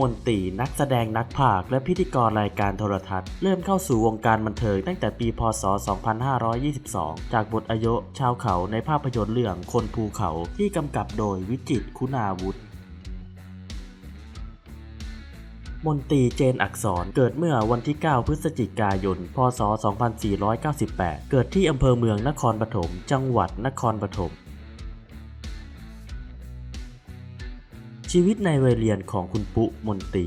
มนตรีนักแสดงนักพากและพิธีกรรายการโทรทัศน์ เริ่มเข้าสู่วงการบันเทิงตั้งแต่ปี พศ 2522 จากบทอายุชาวเขาในภาพยนตร์เรื่องคนภูเขาที่กำกับโดยวิจิตคุณาวุฒิมนตรีเจนอักษรเกิดเมื่อวันที่ 9 พฤศจิกายน พศ 2498 เกิดที่อำเภอเมืองนครปฐม จังหวัดนครปฐม ชีวิตในวัยเรียนของคุณปุมนตรี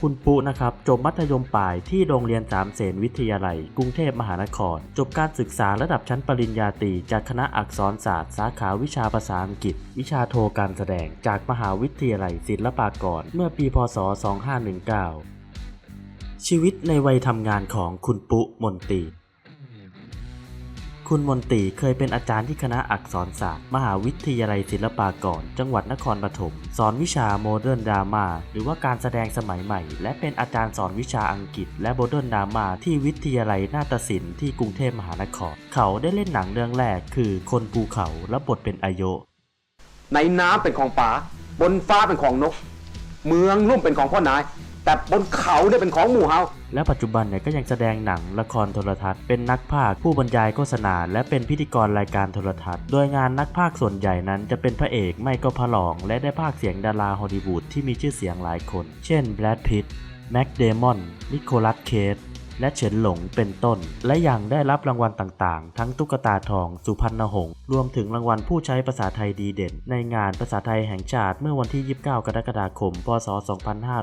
คุณปุนะครับจบมัธยมปลายที่โรงเรียนสามเสนวิทยาลัย กรุงเทพมหานคร จบการศึกษาระดับชั้นปริญญาตรีจากคณะอักษรศาสตร์ สาขาวิชาภาษาอังกฤษ วิชาโทการแสดงจากมหาวิทยาลัยศิลปากร เมื่อปีพศ 2519 ชีวิตในวัยทำงานของคุณปุมนตรี คุณมนตรีเคยเป็นอาจารย์ที่คณะอักษรศาสตร์ มหาวิทยาลัยศิลปากร จังหวัดนครปฐม สอนวิชาโมเดิร์นดราม่าหรือว่าการแสดงสมัยใหม่ และเป็นอาจารย์สอนวิชาอังกฤษ และโมเดิร์นดราม่าที่วิทยาลัยนาฏศิลป์ที่กรุงเทพมหานคร เขาได้เล่นหนังเรื่องแรกคือคนภูเขาและบทเป็นอาโยในน้ำเป็นของป่าบนฟ้าเป็นของนก เมืองลุ่มเป็นของพ่อนาย แต่บนเขาเนี่ยเป็นของหมู่เฮาและปัจจุบันเนี่ยก็ยังแสดงหนังละครโทรทัศน์ เป็นนักพากย์ผู้บรรยายโฆษณา และเป็นพิธีกรรายการโทรทัศน์ โดยงานนักพากย์ส่วนใหญ่นั้นจะเป็นพระเอกไม่ก็พระรอง และได้พากย์เสียงดาราฮอลลีวูดที่มีชื่อเสียงหลายคน เช่นแบรดพิตต์แม็กเดมอน นิโคลัสเคส และเฉินหลงเป็นต้น และยังได้รับรางวัลต่างๆ ทั้งตุ๊กตาทอง สุพรรณหงษ์รวมถึงรางวัลผู้ใช้ภาษาไทยดีเด่น ในงานภาษาไทยแห่งชาติเมื่อวันที่ 29 กรกฎาคม พศ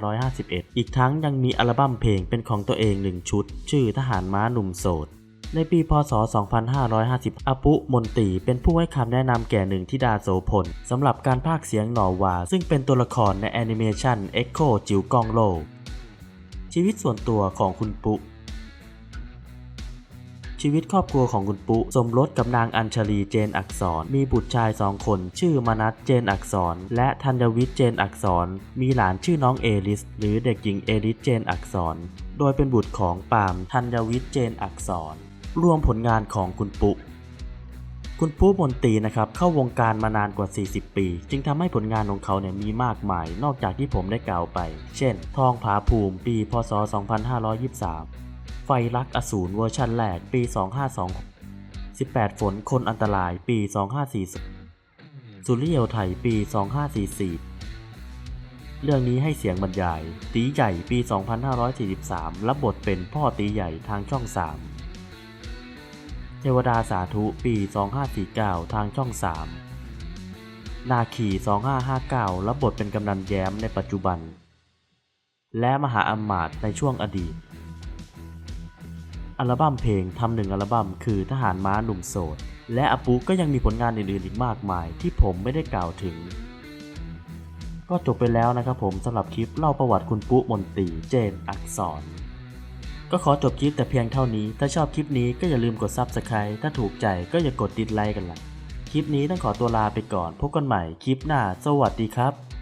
2551 อีกทั้งยังมีอัลบั้มเพลงเป็นของตัวเองหนึ่งชุด ชื่อทหารม้าหนุ่มโสดในปี พศ 2550 อปุมนตีเป็นผู้ให้คำแนะนำแก่หนึ่งทิดาโสพลสำหรับการพากย์เสียงหนอวา ซึ่งเป็นตัวละครในแอนิเมชัน Echo จิ๋วกองโล ชีวิตส่วนตัวของคุณปุ ชีวิตครอบครัวของคุณปุสมรสกับนางอัญชลีเจนอักษร มีบุตรชายสองคน ชื่อมนัสเจนอักษร และธัญวิทย์เจนอักษร มีหลานชื่อน้องเอลิส หรือเด็กหญิงเอลิสเจนอักษร โดยเป็นบุตรของปามธัญวิทย์เจนอักษร รวมผลงานของคุณปุคุณปุมนตรีนะครับเข้าวงการมานานกว่า 40 ปี จึงทำให้ผลงานของเขาเนี่ยมีมากมาย นอกจากที่ผมได้กล่าวไป เช่น ทองผาภูมิปี พศ 2523 ไฟรักอสูรเวอร์ชันแรกปี 2526 18 ฝนคนอันตรายปี 2540 สุริเยวไทยปี 2544 เรื่องนี้ให้เสียงบรรยาย ตีใหญ่ปี 2543 รับบทเป็นพ่อตีใหญ่ทางช่อง 3 เทวดาสาธุปี 2549 ทางช่อง 3 นาคี 2559 รับบทเป็นกำนันแย้มในปัจจุบัน และมหาอำมาตย์ในช่วงอดีต อัลบั้มเพลงทำหนึ่งอัลบั้มคือทหารม้าหนุ่มโสด และอาปุก็ยังมีผลงานอื่นๆอีกมากมาย ที่ผมไม่ได้กล่าวถึง ก็จบไปแล้วนะครับผมสำหรับคลิปเล่าประวัติคุณปุ๊มนตรีเจนอักษร ก็ขอจบคลิปแต่เพียงเท่านี้ ถ้าชอบคลิปนี้ก็อย่าลืมกด Subscribe ถ้าถูกใจก็อย่ากดดิสไลค์กันละคลิปนี้ต้องขอตัวลาไปก่อน พบกันใหม่คลิปหน้า สวัสดีครับ